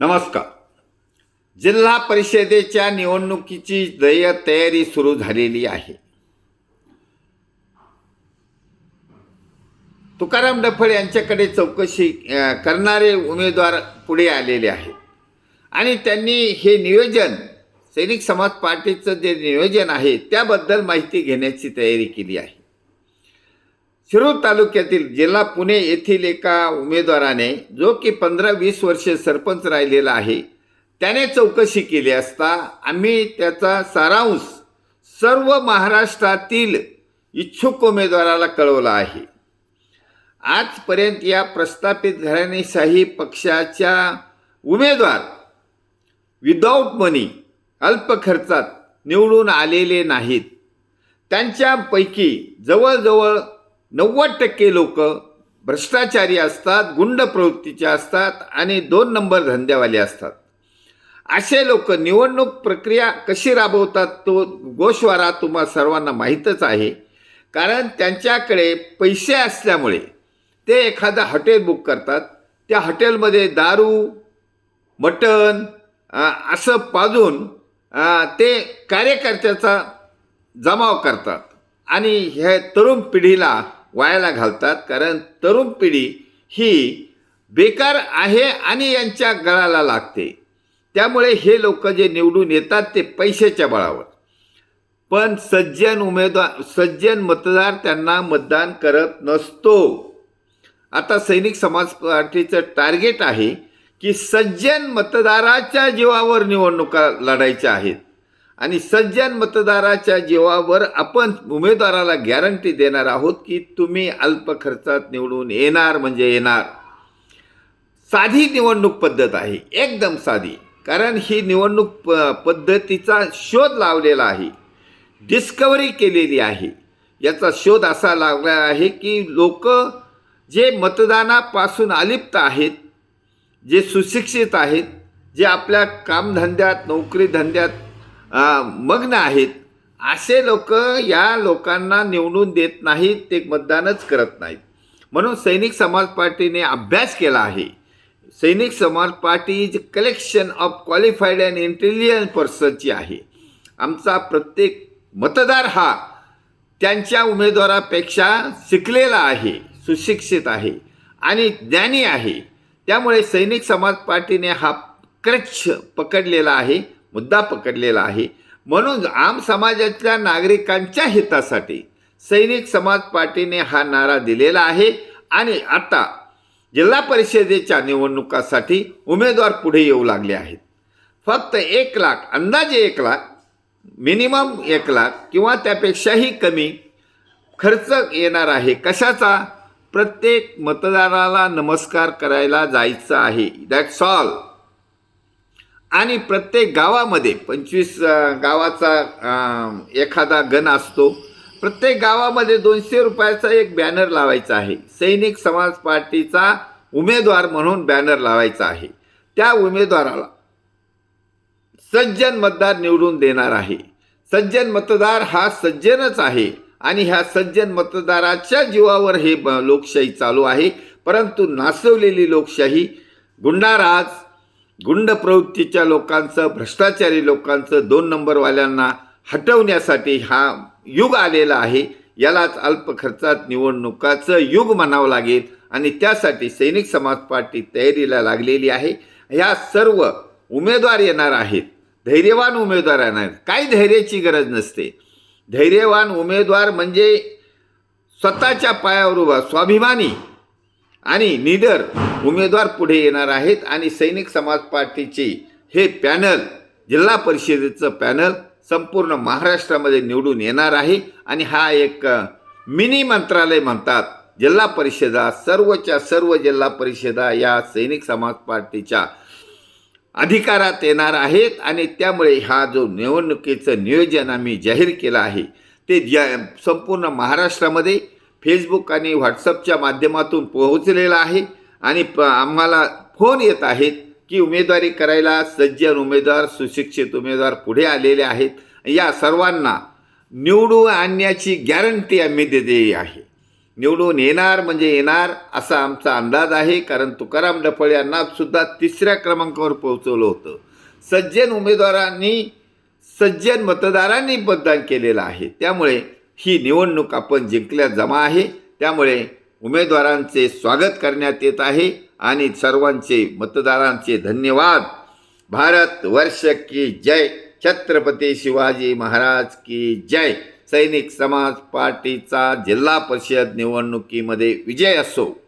नमस्कार. जिल्हा परिषदेच्या निवडणुकीची जय तयारी सुरू झालेली आहे. तुकाराम डफळ यांच्याकडे चौकशी करणारे उमेदवार पुढे आलेले आहेत. आणि त्यांनी हे नियोजन सैनिक समाज पार्टीचं जे नियोजन आहे त्याबद्दल माहिती घेण्याची तयारी केली आहे. शिरूर तालुक्यातील जिल्हा पुणे येथील एका उमेदवाराने जो की पंधरा वीस वर्षे सरपंच राहिलेला आहे त्याने चौकशी केली असता आम्ही त्याचा सारांश सर्व महाराष्ट्रातील इच्छुक उमेदवाराला कळवला आहे. आजपर्यंत या प्रस्थापित घराणेशाही पक्षाच्या उमेदवार विदाऊट मनी अल्प खर्चात निवडून आलेले नाहीत. त्यांच्यापैकी जवळजवळ नव्वद टक्के लोक भ्रष्टाचारी असतात गुंड प्रवृत्तीचे असतात आणि दोन नंबर धंद्यावाले असतात. असे लोक निवडणूक प्रक्रिया कशी राबवतात तो गोशवारा तुम्हा सर्वांना माहीतच आहे. कारण त्यांच्याकडे पैसे असल्यामुळे ते एखादं हॉटेल बुक करतात. त्या हॉटेलमध्ये दारू मटण असं पाजून ते कार्यकर्त्याचा जमाव करतात. आणि ह्या तरुण पिढीला वायाला घालतात. कारण तरुण पिढी ही बेकार आहे आणि यांच्या गळाला लागते. त्यामुळे हे लोक जे निवडून येतात ते पैशाच्या बळावर. पण सज्जन उमेदवार सज्जन मतदार त्यांना मतदान करत नसतो. आता सैनिक समाज पार्टीचं टार्गेट आहे की सज्जन मतदाराच्या जीवावर निवडणुका लढायच्या आहेत. आणि सज्जन मतदाराच्या जीवावर आपण उमेदवाराला गॅरंटी देणार आहोत की तुम्ही अल्प खर्चात निवडून येणार म्हणजे येणार. साधी निवडणूक पद्धत आहे एकदम साधी. कारण ही निवडणूक प पद्धतीचा शोध लावलेला आहे. डिस्कवरी केलेली आहे. याचा शोध असा लागला आहे की लोक जे मतदानापासून अलिप्त आहेत जे सुशिक्षित आहेत जे आपल्या कामधंद्यात नोकरी धंद्यात मग्न आहेत असे लोक या लोकांना निवडून देत नाहीत ते मतदानच करत नाहीत. म्हणून सैनिक समाज पार्टीने अभ्यास केला आहे. Sainik Samaj party is collection of qualified and intelligent पर्सनची आहे. आमचा प्रत्येक मतदार हा त्यांच्या उमेदवारापेक्षा शिकलेला आहे सुशिक्षित आहे आणि ज्ञानी आहे. त्यामुळे सैनिक समाज पार्टीने हा क्रच पकडलेला आहे. मुद्दा पकडलेला आहे. म्हणून आम समाजातल्या नागरिकांच्या हितासाठी सैनिक समाज पार्टीने हा नारा दिलेला आहे. आणि आता जिल्हा परिषदेच्या निवडणुकासाठी उमेदवार पुढे येऊ लागले आहेत. फक्त एक लाख अंदाजे एक लाख मिनिमम एक लाख किंवा त्यापेक्षाही कमी खर्च येणार आहे. कशाचा? प्रत्येक मतदाराला नमस्कार करायला जायचं आहे. दॅट्स ऑल आणि प्रत्येक गावामध्ये पंचवीस गावाचा एखादा गण असतो. प्रत्येक गावामध्ये दोनशे रुपयाचा एक बॅनर लावायचा आहे. सैनिक समाज पार्टीचा उमेदवार म्हणून बॅनर लावायचा आहे. त्या उमेदवाराला सज्जन मतदार निवडून देणार आहे. सज्जन मतदार हा सज्जनच आहे आणि ह्या सज्जन मतदाराच्या जीवावर हे ब- लोकशाही चालू आहे. परंतु नासवलेली लोकशाही गुंडाराज गुंड प्रवृत्तीच्या लोकांचं भ्रष्टाचारी लोकांचं दोन नंबरवाल्यांना हटवण्यासाठी हा युग आलेला आहे. यालाच अल्प खर्चात निवडणुकाचं युग म्हणावं लागेल आणि त्यासाठी सैनिक समाज पार्टी तयारीला लागलेली आहे. ह्या सर्व उमेदवार येणार आहेत. धैर्यवान उमेदवार येणार आहेत. काही धैर्याची गरज नसते. धैर्यवान उमेदवार म्हणजे स्वतःच्या पायावर उभा स्वाभिमानी. आणि निडर उमेदवार पुढे येणार आहेत आणि सैनिक समाज पार्टीचे हे पॅनल जिल्हा परिषदेचं पॅनल संपूर्ण महाराष्ट्रामध्ये निवडून येणार आहे. आणि हा एक मिनी मंत्रालय म्हणतात. जिल्हा परिषदा सर्वच्या सर्व जिल्हा परिषदा या सैनिक समाज पार्टीच्या अधिकारात येणार आहेत. आणि त्यामुळे हा जो निवडणुकीचं नियोजन आम्ही जाहीर केलं आहे ते ज्या संपूर्ण महाराष्ट्रामध्ये फेसबुक आणि व्हॉट्सअपच्या माध्यमातून पोहोचलेला आहे आणि प आम्हाला फोन येत आहेत की उमेदवारी करायला सज्जन उमेदवार सुशिक्षित उमेदवार पुढे आलेले आहेत. या सर्वांना निवडून आणण्याची गॅरंटी आम्ही दिलेली आहे. निवडून येणार म्हणजे येणार असा आमचा अंदाज आहे कारण तुकाराम डफळ यांना सुद्धा तिसऱ्या क्रमांकावर पोहोचवलं होतं. सज्जन उमेदवारांनी सज्जन मतदारांनी मतदान केलेलं आहे. त्यामुळे ही निवडणूक आपण जिंकल्या जमा आहे. त्यामुळे उमेदवारांचे स्वागत करण्यात येत आहे आणि सर्वांचे मतदारांचे धन्यवाद. भारत वर्ष की जय. छत्रपती शिवाजी महाराज की जय. सैनिक समाज पार्टीचा जिल्हा परिषद निवडणुकीमध्ये विजय असो.